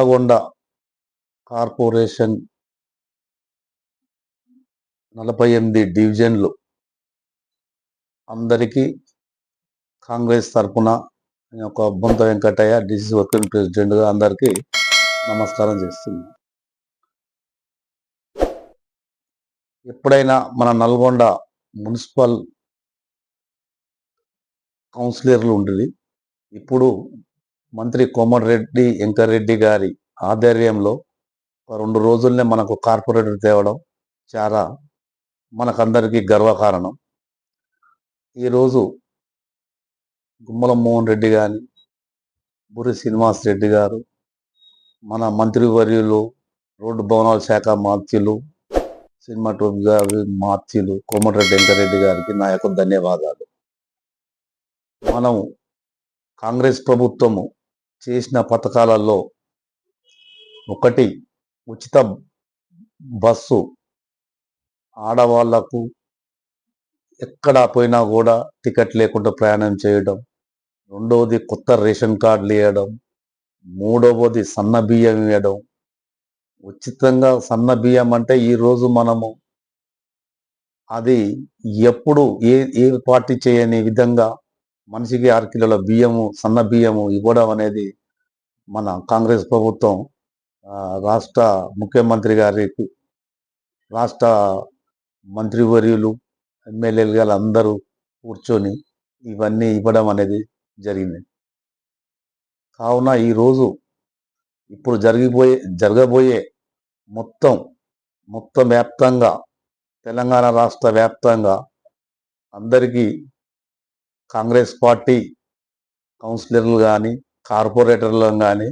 Nalgonda corporation నలభై ఎనిమిది డివిజన్లు. అందరికీ కాంగ్రెస్ తరఫున నేను ఒక బొంత వెంకటయ్య డిసిసి వర్కింగ్ ప్రెసిడెంట్గా అందరికీ నమస్కారం చేస్తున్నాను ఎప్పుడైనా మన నల్గొండ మున్సిపల్ కౌన్సిలర్లు ఉండేది ఇప్పుడు మంత్రి కోమటిరెడ్డి వెంకరెడ్డి గారి ఆధ్వర్యంలో ఒక రెండు రోజుల్నే మనకు కార్పొరేటర్ తేవడం చాలా మనకందరికీ గర్వకారణం. ఈరోజు గుమ్మల మోహన్ రెడ్డి కానీ బురి శ్రీనివాస్ రెడ్డి గారు మన మంత్రివర్యులు రోడ్డు భవనాల శాఖ మాత్యులు సినిమాటోగ్రఫీ మాత్యులు కోమటిరెడ్డి వెంకరెడ్డి గారికి నా యొక్క ధన్యవాదాలు. మనం కాంగ్రెస్ ప్రభుత్వము చేసిన పథకాలలో ఒకటి ఉచిత బస్సు ఆడవాళ్ళకు ఎక్కడ పోయినా కూడా టికెట్ లేకుండా ప్రయాణం చేయడం రెండవది కొత్త రేషన్ కార్డులు ఇవ్వడం మూడవది సన్న బియ్యం ఇవ్వడం. ఉచితంగా సన్న బియ్యం అంటే ఈరోజు మనము అది ఎప్పుడు ఏ ఏ పార్టీ చేయని విధంగా మనిషికి ఆరు కిలోల బియ్యము సన్న బియ్యము ఇవ్వడం అనేది మన కాంగ్రెస్ ప్రభుత్వం రాష్ట్ర ముఖ్యమంత్రి గారికి రాష్ట్ర మంత్రివర్యులు ఎమ్మెల్యేలు గారు అందరూ కూర్చొని ఇవన్నీ ఇవ్వడం అనేది జరిగింది. కావున ఈరోజు ఇప్పుడు జరిగిపోయే జరగబోయే మొత్తం మొత్తం వ్యాప్తంగా తెలంగాణ రాష్ట్ర వ్యాప్తంగా అందరికీ కాంగ్రెస్ పార్టీ కౌన్సిలర్లు కానీ కార్పొరేటర్లను కానీ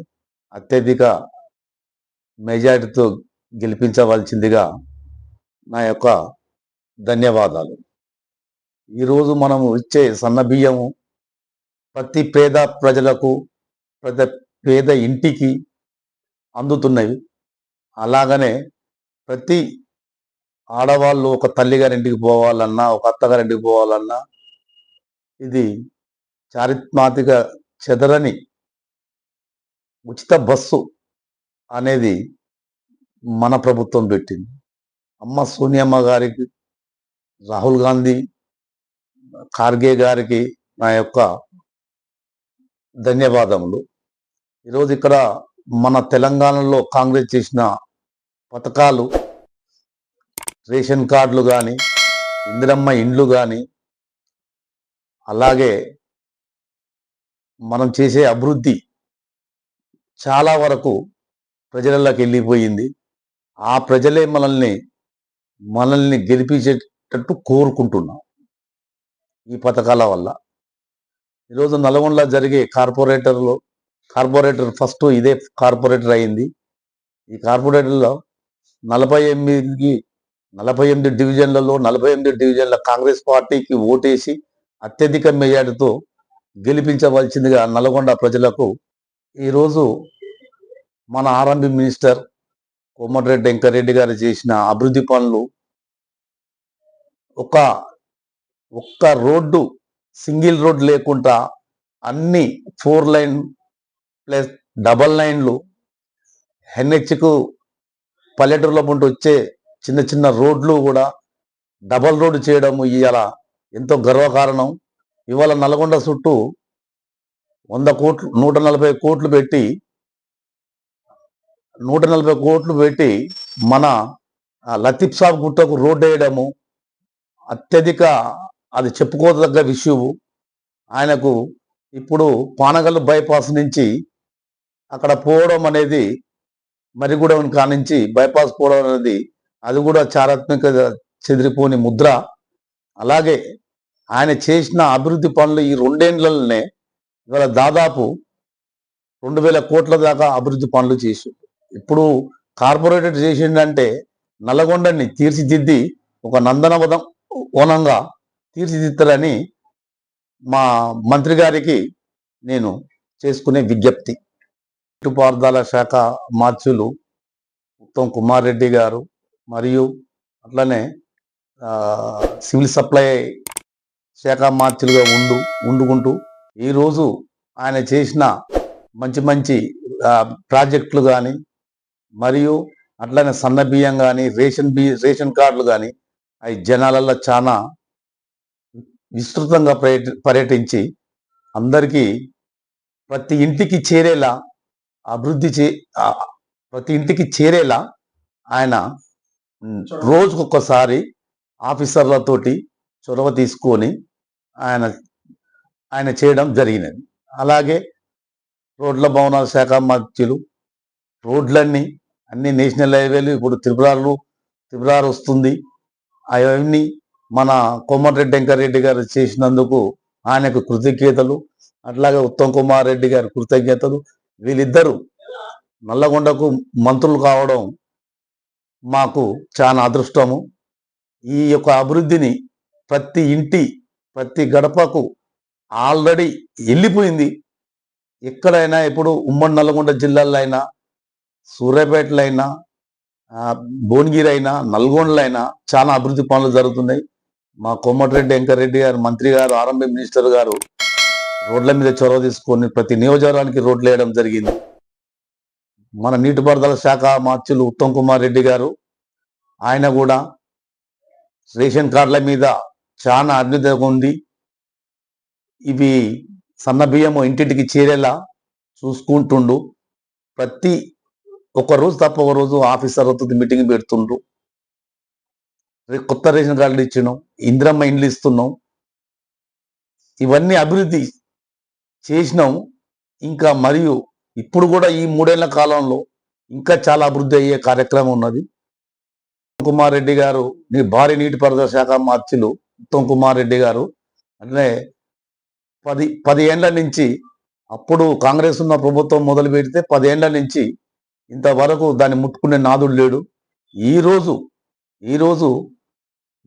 అత్యధిక మెజారిటీతో గెలిపించవలసిందిగా నా యొక్క ధన్యవాదాలు. ఈరోజు మనము ఇచ్చే సన్న బియ్యము ప్రతి పేద ప్రజలకు ప్రతి పేద ఇంటికి అందుతున్నవి. అలాగనే ప్రతి ఆడవాళ్ళు ఒక తల్లిగారింటికి పోవాలన్నా ఒక అత్తగారింటికి పోవాలన్నా ఇది చారిత్మాతిక చెదరని ఉచిత బస్సు అనేది మన ప్రభుత్వం పెట్టింది. అమ్మ సోనియమ్మ గారికి రాహుల్ గాంధీ ఖార్గే గారికి నా యొక్క ధన్యవాదములు. ఈరోజు ఇక్కడ మన తెలంగాణలో కాంగ్రెస్ చేసిన పథకాలు రేషన్ కార్డులు కానీ ఇందిరమ్మ ఇండ్లు కానీ అలాగే మనం చేసే అభివృద్ధి చాలా వరకు ప్రజలలోకి వెళ్ళిపోయింది. ఆ ప్రజలే మనల్ని మనల్ని గెలిపించేటట్టు కోరుకుంటున్నాం ఈ పథకాల వల్ల. ఈరోజు నల్గొండలో జరిగే కార్పొరేటర్లో కార్పొరేటర్ ఫస్ట్ ఇదే కార్పొరేటర్ అయింది. ఈ కార్పొరేటర్లో నలభై ఎనిమిది నలభై ఎనిమిది డివిజన్లలో నలభై ఎనిమిది డివిజన్ల కాంగ్రెస్ పార్టీకి ఓటేసి అత్యధిక మెజార్టీతో గెలిపించవలసిందిగా నల్గొండ ప్రజలకు ఈరోజు మన ఆర్ఎంబి మినిస్టర్ కోమటిరెడ్డి వెంకరెడ్డి గారు చేసిన అభివృద్ధి పనులు ఒక ఒక్క రోడ్డు సింగిల్ రోడ్ లేకుండా అన్ని ఫోర్ లైన్ ప్లస్ డబల్ లైన్లు ఎన్హెచ్కు పల్లెటూరులో ఉంటూ వచ్చే చిన్న చిన్న రోడ్లు కూడా డబల్ రోడ్డు చేయడం ఇవాళ ఎంతో గర్వకారణం. ఇవాళ నల్గొండ చుట్టూ వంద కోట్లు నూట నలభై కోట్లు పెట్టి నూట నలభై కోట్లు పెట్టి మన లతీఫ్ సాబ్ గుట్టకు రోడ్డు వేయడము అత్యధిక అది చెప్పుకోదగ్గ విషయము. ఆయనకు ఇప్పుడు పానగల్లు బైపాస్ నుంచి అక్కడ పోవడం అనేది మరిగూడెం కానించి బైపాస్ పోవడం అనేది అది కూడా చారిత్మక చెదిరిపోని ముద్ర. అలాగే ఆయన చేసిన అభివృద్ధి పనులు ఈ రెండేళ్ళలోనే ఇవాళ దాదాపు రెండు వేల కోట్ల దాకా అభివృద్ధి పనులు చేసి ఇప్పుడు కార్పొరేటెడ్ చేసిండంటే నల్లగొండని తీర్చిదిద్ది ఒక నందనవదం వనంగా తీర్చిదిద్దారని మా మంత్రి గారికి నేను చేసుకునే విజ్ఞప్తి. నీటిపారుదల శాఖ మార్చులు ఉత్తమ్ కుమార్ రెడ్డి గారు మరియు అట్లనే సివిల్ సప్లై శాఖ మార్చులుగా ఉండు ఉండుకుంటూ ఈరోజు ఆయన చేసిన మంచి మంచి ప్రాజెక్టులు కానీ మరియు అట్లనే సన్న బియ్యం కానీ రేషన్ బి రేషన్ కార్డులు కానీ అవి జనాలలో చాలా విస్తృతంగా పర్యటి పర్యటించి అందరికీ ప్రతి ఇంటికి చేరేలా అభివృద్ధి చే ప్రతి ఇంటికి చేరేలా ఆయన రోజుకొకసారి ఆఫీసర్లతోటి చొరవ తీసుకొని ఆయన ఆయన చేయడం జరిగినది. అలాగే రోడ్ల భవనాల శాఖ మంత్రులు రోడ్లన్నీ అన్ని నేషనల్ హైవేలు ఇప్పుడు త్రిపురాలు త్రిపురాలు వస్తుంది. అవన్నీ మన కోమటిరెడ్డి వెంకరెడ్డి గారు చేసినందుకు ఆయనకు కృతజ్ఞతలు అట్లాగే ఉత్తమ్ కుమార్ రెడ్డి గారి కృతజ్ఞతలు. వీళ్ళిద్దరూ నల్లగొండకు మంత్రులు కావడం మాకు చాలా అదృష్టము. ఈ యొక్క అభివృద్ధిని ప్రతి ఇంటి ప్రతి గడపకు ఆల్రెడీ వెళ్ళిపోయింది. ఎక్కడైనా ఇప్పుడు ఉమ్మడి నల్గొండ జిల్లాలో అయినా సూర్యాపేటలో అయినా భువనగిరి అయినా నల్గొండలో అయినా చాలా అభివృద్ధి పనులు జరుగుతున్నాయి. మా కోమటిరెడ్డి వెంకరెడ్డి గారు మంత్రి గారు ఆర్ఎంపీ మినిస్టర్ గారు రోడ్ల మీద చొరవ తీసుకొని ప్రతి నియోజకవర్గానికి రోడ్లు వేయడం జరిగింది. మన నీటిపారుదల శాఖ మార్చులు ఉత్తమ్ కుమార్ రెడ్డి గారు ఆయన కూడా రేషన్ కార్డుల మీద చాలా అభ్యుదయ ఉంది. ఇవి సన్నబియ్యము ఇంటింటికి చేరేలా చూసుకుంటుండు. ప్రతి ఒక రోజు తప్ప ఒక రోజు ఆఫీసర్లతో మీటింగ్ పెడుతుండ్రు కొత్త రేషన్ కార్డులు ఇచ్చినాం ఇందిరమ్మ ఇండ్లు ఇస్తున్నాం. ఇవన్నీ అభివృద్ధి చేసినాం. ఇంకా మరియు ఇప్పుడు కూడా ఈ మూడేళ్ళ కాలంలో ఇంకా చాలా అభివృద్ధి అయ్యే కార్యక్రమం ఉన్నది. కుమార్ రెడ్డి గారు నీ భారీ నీటిపారుదల శాఖ మార్చులు ఉత్తమ్ కుమార్ రెడ్డి గారు అంటే పది పది ఏండ్ల నుంచి అప్పుడు కాంగ్రెస్ ఉన్న ప్రభుత్వం మొదలు పెడితే పదేళ్ళ నుంచి ఇంతవరకు దాన్ని ముట్టుకునే నాదుడు లేడు. ఈ రోజు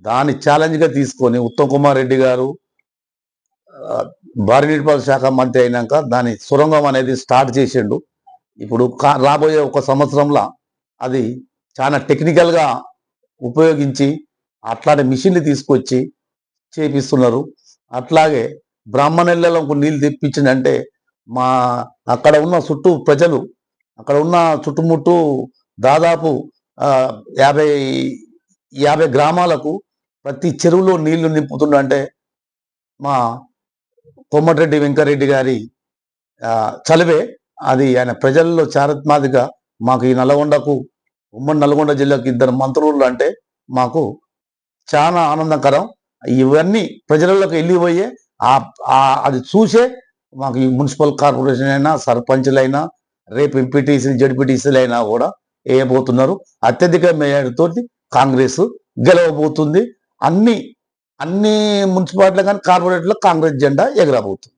దాన్ని ఛాలెంజ్గా తీసుకొని ఉత్తమ్ కుమార్ రెడ్డి గారు భారీ నీటిపారుదల శాఖ మంత్రి అయినాక దాని సొరంగం అనేది స్టార్ట్ చేసిండు. ఇప్పుడు కా- రాబోయే ఒక సంవత్సరంలో అది చాలా టెక్నికల్గా ఉపయోగించి అట్లాంటి మిషన్లు తీసుకొచ్చి చేపిస్తున్నారు. అట్లాగే బ్రాహ్మణులకు నీళ్ళు తెప్పించిందంటే మా అక్కడ ఉన్న చుట్టూ ప్రజలు అక్కడ ఉన్న చుట్టుముట్టు దాదాపు యాభై యాభై గ్రామాలకు ప్రతి చెరువులో నీళ్ళు నింపుతుండంటే మా కొమ్మటిరెడ్డి వెంకరెడ్డి గారి చలివే. అది ఆయన ప్రజల్లో చారిత్మాదిగా మాకు ఈ నల్లగొండకు ఉమ్మడి నల్గొండ జిల్లాకు ఇద్దరు మంత్రులు అంటే మాకు చాలా ఆనందకరం. ఇవన్నీ ప్రజలలోకి వెళ్ళిపోయే అది చూసే మాకు ఈ మున్సిపల్ కార్పొరేషన్ అయినా సర్పంచ్లైనా రేపు ఎంపీటీసీలు జడ్పీటీసీలు అయినా కూడా వేయబోతున్నారు అత్యధిక మేయర్తో కాంగ్రెస్ గెలవబోతుంది. అన్ని అన్ని మున్సిపాలిటీలు కానీ కార్పొరేట్లో కాంగ్రెస్ జెండా ఎగరబోతుంది.